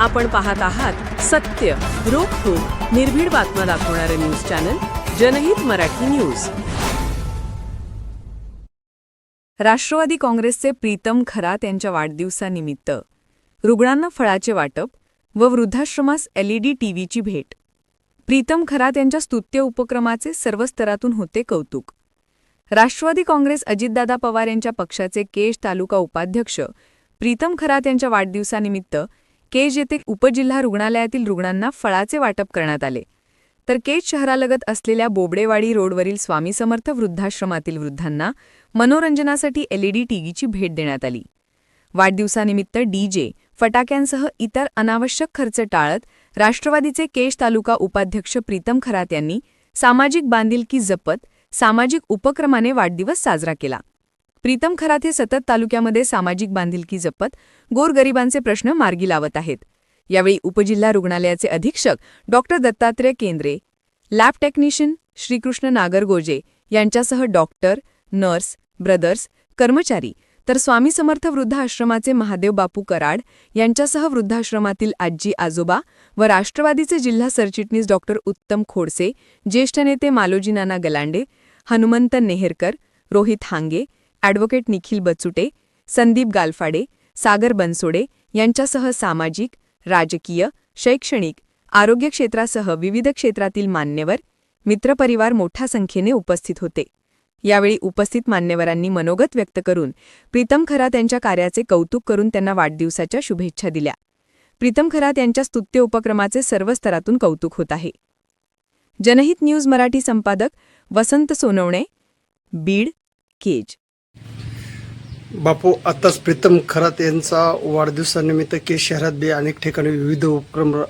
आपण पाहत आहात सत्य रोखोक निर्भीड बातम्या दाखवणारे न्यूज चॅनल जनहित मराठी न्यूज. राष्ट्रवादी काँग्रेसचे प्रीतम खरात यांच्या वाढदिवसानिमित्त. रुग्णांना फळाचे वाटप व वृद्धाश्रमास एलईडी टीव्हीची भेट. प्रीतम खरात यांच्या स्तुत्य उपक्रमाचे सर्व स्तरातून होते कौतुक. राष्ट्रवादी काँग्रेस अजितदादा पवार यांच्या पक्षाचे केश तालुका उपाध्यक्ष प्रीतम खरात यांच्या वाढदिवसानिमित्त केज येथे उपजिल्हा रुग्णालयातील रुग्णांना फळाचे वाटप करण्यात आले. तर केज शहरालगत असलेल्या बोबडेवाडी रोडवरील स्वामी समर्थ वृद्धाश्रमातील वृद्धांना मनोरंजनासाठी एलईडी टीव्हीची भेट देण्यात आली. वाढदिवसानिमित्त डीजे फटाक्यांसह इतर अनावश्यक खर्च टाळत राष्ट्रवादीचे केश तालुका उपाध्यक्ष प्रीतम खरात यांनी सामाजिक बांधिलकी जपत सामाजिक उपक्रमाने वाढदिवस साजरा केला. प्रीतम खरात हे सतत तालुक्यामध्ये सामाजिक बांधिलकी जपत गोरगरिबांचे प्रश्न मार्गी लावत आहेत. यावेळी उपजिल्हा रुग्णालयाचे अधीक्षक डॉक्टर दत्तात्रय केंद्रे लॅब टेक्निशियन श्रीकृष्ण नागरगोजे यांच्यासह डॉक्टर नर्स ब्रदर्स कर्मचारी तर स्वामी समर्थ वृद्धाश्रमाचे महादेव बापू कराड यांच्यासह वृद्धाश्रमातील आजी आजोबा व राष्ट्रवादीचे जिल्हा सरचिटणीस डॉक्टर उत्तम खोडसे ज्येष्ठ नेते मालोजी नाना गलांडे हनुमंत नेहरकर रोहित हांगे ॲडव्होकेट निखिल बचुटे संदीप गालफाडे सागर बनसोडे यांच्यासह सामाजिक राजकीय शैक्षणिक आरोग्य क्षेत्रासह विविध क्षेत्रातील मान्यवर मित्रपरिवार मोठ्या संख्येने उपस्थित होते. यावेळी उपस्थित मान्यवरांनी मनोगत व्यक्त करून प्रीतम खरात यांच्या कार्याचे कौतुक करून त्यांना वाढदिवसाच्या शुभेच्छा दिल्या. प्रीतम खरात यांच्या स्तुत्य उपक्रमाचे सर्व स्तरातून कौतुक होत आहे. जनहित न्यूज मराठी संपादक वसंत सोनवणे बीड केज. बापू आताच प्रीतम खरात यांचा वाढदिवसानिमित्त के शहरात बी अनेक ठिकाणी विविध उपक्रम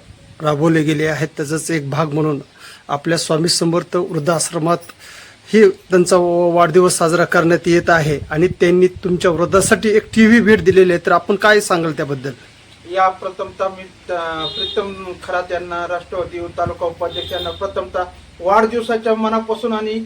राबवले गेले आहेत. त्याचाच एक भाग म्हणून आपल्या स्वामी समर्थ वृद्धाश्रमात ही त्यांचा व- वाढदिवस साजरा करण्यात येत आहे आणि त्यांनी तुमच्या वृद्धासाठी एक टी व्ही भेट दिलेली आहे. तर आपण काय सांगाल त्याबद्दल? या प्रथमतः मी प्रीतम खरात यांना राष्ट्रवादी तालुका उपाध्यक्षांना प्रथमतः वाढदिवसाच्या मनापासून आणि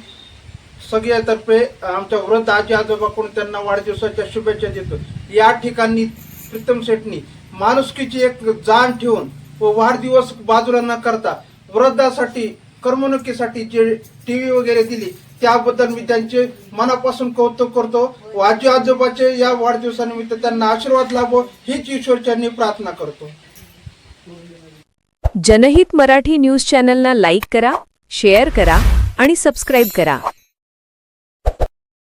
सगळ्यातर्फे आमच्या वृद्ध आजी आजोबाकडून त्यांना वाढदिवसाच्या शुभेच्छा देतो. या ठिकाणी प्रीतम शेटनी माणुसकीची एक जाण ठेवून व वाढदिवस बाजूला न करता वृद्धासाठी करमणुकीसाठी जे टी व्ही वगैरे दिली त्याबद्दल मी त्यांचे मनापासून कौतुक करतो व आजी आजोबाचे या वाढदिवसानिमित्त त्यांना आशीर्वाद लाभो हीच ईश्वरच्यांनी प्रार्थना करतो. जनहित मराठी न्यूज चॅनलना लाईक करा शेअर करा आणि सबस्क्राईब करा.